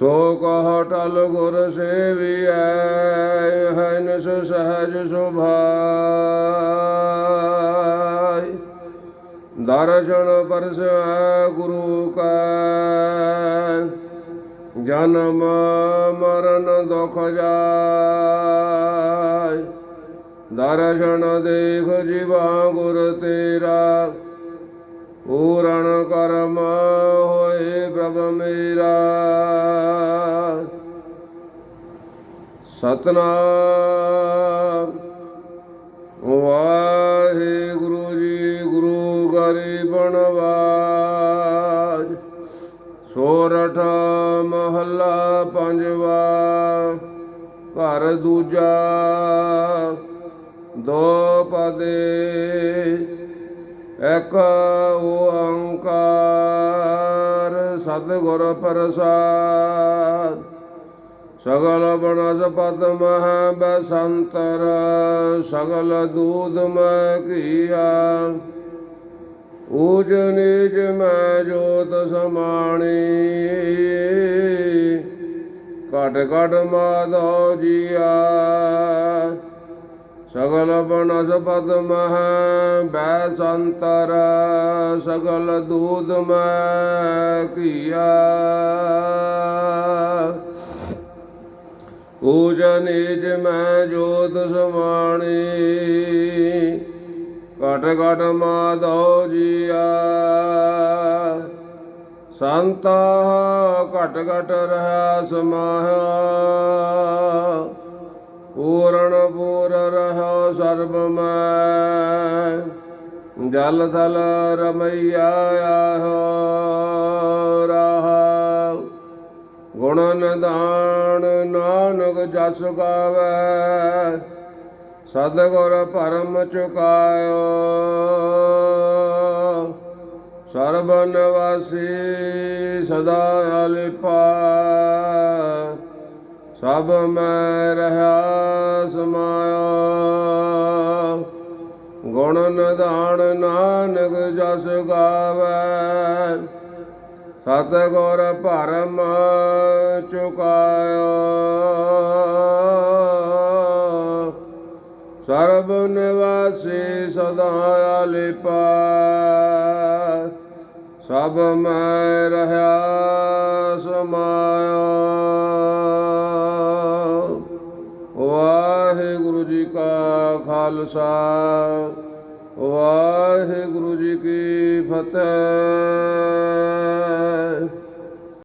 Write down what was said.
ਸੋ ਕਹ ਟਲ ਗੁਰ ਸੇਵੀਐ ਹਨਿ ਸੁ ਸਹਜ ਸੁਭਾਈ ਦਰਸ਼ਨ ਪਰਸੈ ਗੁਰੂ ਕਾ, ਜਨਮ ਮਰਨ ਦੁਖ ਜਾਇ। ਦਰਸ਼ਨ ਦੇਖ ਜੀਵਾ ਗੁਰ ਤੇਰਾ, ਪੂਰਨ ਕਰਮ ਹੋਏ ਪ੍ਰਭ ਮੇਰਾ। ਸਤਨਾਮ। ਵਾਹਿਗੁਰੂ ਜੀ ਗੁਰੂ ਗਰੀਬਨ ਬਾਜ ਸੋਰਠ ਮਹੱਲਾ ਪੰਜਵਾ, ਘਰ ਦੂਜਾ, ਦੋ ਪਦੇ, ਇਕ ਓੰਕਾਰ, ਸਤਿਗੁਰ ਪ੍ਰਸਾਦ। ਸਗਲ ਬਨਸਪਤ ਮਹ ਬਸੰਤਰ ਸਗਲ ਦੂਧ ਮੈਂ ਕੀਆ ਊਜ ਨੀਚ ਮੈਂ ਜੋਤ ਸਮਾਣੀ ਕਟ ਕਟ ਮਾਧੋ ਜੀਆ ਸਗਲ ਬਨਸਪਤ ਮਹ ਬੈ ਸੰਤਰ ਸਗਲ ਦੂਧ ਮੈਂ ਕੀਆ ਊਜ ਨਿਜ ਮੈਂ ਜੋਤ ਸਮਾਣੀ ਘਟ ਕਟ ਮਾਧੋ ਜੀਆ। ਸੰਤਾ ਘਟ ਘਟ ਰਹਾ ਸਮਾਇਆ ਪੂਰਨ ਪੂਰ ਰਹਾ ਸਰਬ ਮੈਂ। ਜਲ ਥਲ ਰਮਈਆ ਆਹੋ। ਗੁਣ ਨਿਧਾਨ ਨਾਨਕ ਜਸ ਗਾਵੇ, ਸਤਿਗੁਰ ਪਰਮ ਚੁਕਾਇਓ। ਸਰਬ ਨਿਵਾਸੀ ਸਦਾ ਅਲਿਪਾ, ਸਭ ਮੈਂ ਰਹਾ ਸਮਾਇਆ। ਗੁਣ ਨਿਧਾਨ ਨਾਨਕ ਜਸ ਗਾਵੇ ਸਤਗੁਰ ਭਰਮ ਚੁਕਾਇਆ। ਸਰਬ ਨਿਵਾਸੀ ਸਦਾ ਆਲਿਪਾ ਸਭ ਮੈਂ ਰਹਾ ਸਮਾਇਓ ਵਾਹਿਗੁਰੂ ਜੀ ਕਾ ਖਾਲਸਾ, ਵਾਹਿਗੁਰੂ ਜੀ ਕੀ ਫਤਿਹ।